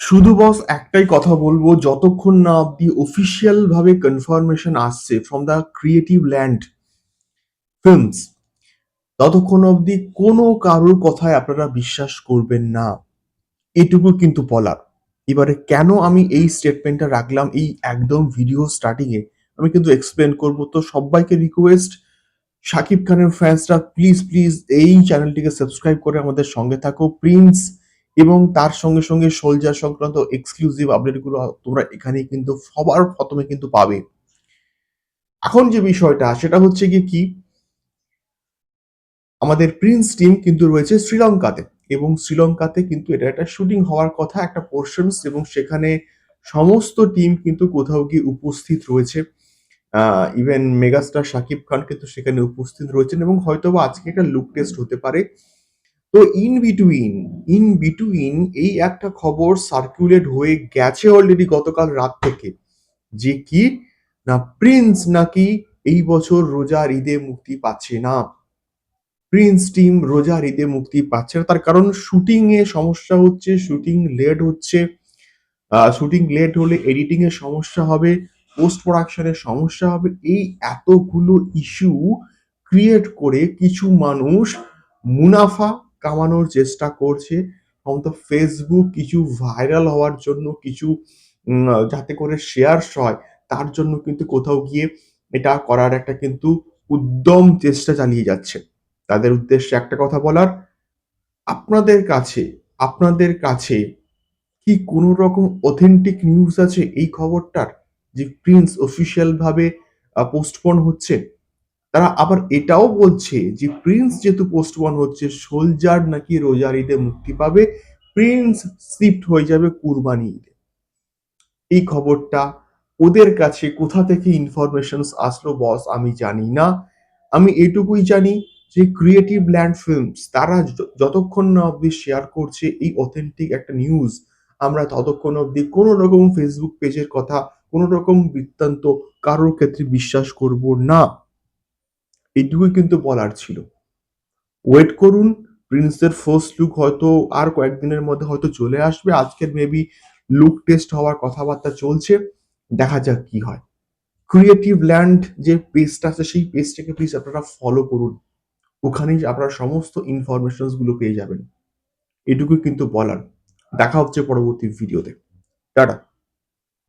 শুধু বস একটাই কথা বলব, যতক্ষণ না অব্দি অফিসিয়াল ভাবে কনফার্মেশন আসছে from the creative land films ততক্ষণ অবধি কোনো কারোর কথায় আপনারা বিশ্বাস করবেন না। এটুকু কিন্তু বলার। এবারে কেন আমি এই স্টেটমেন্টটা রাখলাম, এই একদম ভিডিও স্টার্টিং এ? আমি কিন্তু এক্সপ্লেন করব। তো সবাইকে রিকোয়েস্ট শাকিব খানের ফ্যান্সরা প্লিজ প্লিজ এই চ্যানেলটিকে সাবস্ক্রাইব করে আমাদের সঙ্গে থাকো। প্রিন্স এবং তার সঙ্গে সঙ্গে সোলজার সংক্রান্ত এক্সক্লুসিভ আপডেটগুলো তোমরা এখানে কিন্তু সবার প্রথমে কিন্তু পাবে। এখন যে বিষয়টা, সেটা হচ্ছে গিয়ে কি? আমাদের প্রিন্স টিম কিন্তু রয়েছে শ্রীলঙ্কাতে এবং শ্রীলঙ্কাতে কিন্তু এটা একটা শুটিং হওয়ার কথা, একটা পোর্শনস এবং সেখানে সমস্ত টিম কিন্তু কোথাও গিয়ে উপস্থিত রয়েছে। ইভেন মেগাস্টার শাকিব খান কিন্তু সেখানে উপস্থিত রয়েছেন এবং হয়তোবা আজকে একটা লুক টেস্ট হতে পারে। তো ইন বিটুইন ইন বিটুইন এই একটা খবর সার্কুলেট হয়ে গেছে অলরেডি গতকাল রাত থেকে। যে কি? না প্রিন্স নাকি এই বছর রোজার ঈদে মুক্তি পাচ্ছে না। প্রিন্স টিম রোজার ঈদে মুক্তি পাচ্ছে না। তার কারণ শুটিং এ সমস্যা হচ্ছে শুটিং লেট হচ্ছে। শুটিং লেট হলে এডিটিং এর সমস্যা হবে পোস্ট প্রোডাকশনের সমস্যা হবে। এই এতগুলো ইস্যু ক্রিয়েট করে কিছু মানুষ মুনাফা কামানোর চেষ্টা করছে। অন্ত ফেসবুক কিছু ভাইরাল হওয়ার জন্য কিছু যাতে করে শেয়ার হয়, তার জন্য কিন্তু কোথাও গিয়ে এটা করার একটা কিন্তু উদ্যম চেষ্টা চালিয়ে যাচ্ছে। তাদের উদ্দেশ্যে একটা কথা বলার, আপনাদের কাছে আপনাদের কাছে কি কোনো রকম অথেন্টিক নিউজ আছে এই খবরটার? যে প্রিন্স অফিসিয়াল ভাবে পোস্টপন হচ্ছে? তারা আবার এটাও বলছে যে প্রিন্স যেহেতু পোস্টপন হচ্ছে সোলজার নাকি রোজার ঈদে মুক্তি পাবে প্রিন্স শিফট হয়ে যাবে কুরবানি ঈদে। এই খবরটা ওদের কাছে কোথা থেকে ইনফরমেশন আসলো বস আমি জানি না। আমি এটুকুই জানি যে ক্রিয়েটিভ ল্যান্ড ফিল্মস তারা যতক্ষণ না অবধি শেয়ার করছে এই অথেন্টিক একটা নিউজ আমরা ততক্ষণ অবধি কোনো রকম ফেসবুক পেজের কথা, কোনো রকম বৃত্তান্ত কারোর ক্ষেত্রে বিশ্বাস করব না। এইটুকুই কিন্তু বলার ছিল। ওয়েট করুন প্রিন্সের ফার্স্ট লুক হয়তো আর কয়েকদিনের মধ্যে হয়তো চলে আসবে। আজকের মেবি লুক টেস্ট হওয়ার কথাবার্তা চলছে। দেখা যাক কি হয়। ক্রিয়েটিভ ল্যান্ড যে পেজটা আছে, সেই পেজটাকে প্লিজ আপনারা ফলো করুন। ওখানেই আপনারা সমস্ত ইনফরমেশনসগুলো পেয়ে যাবেন। এটুকুই কিন্তু বলার। দেখা হচ্ছে পরবর্তী ভিডিওতে টাটা।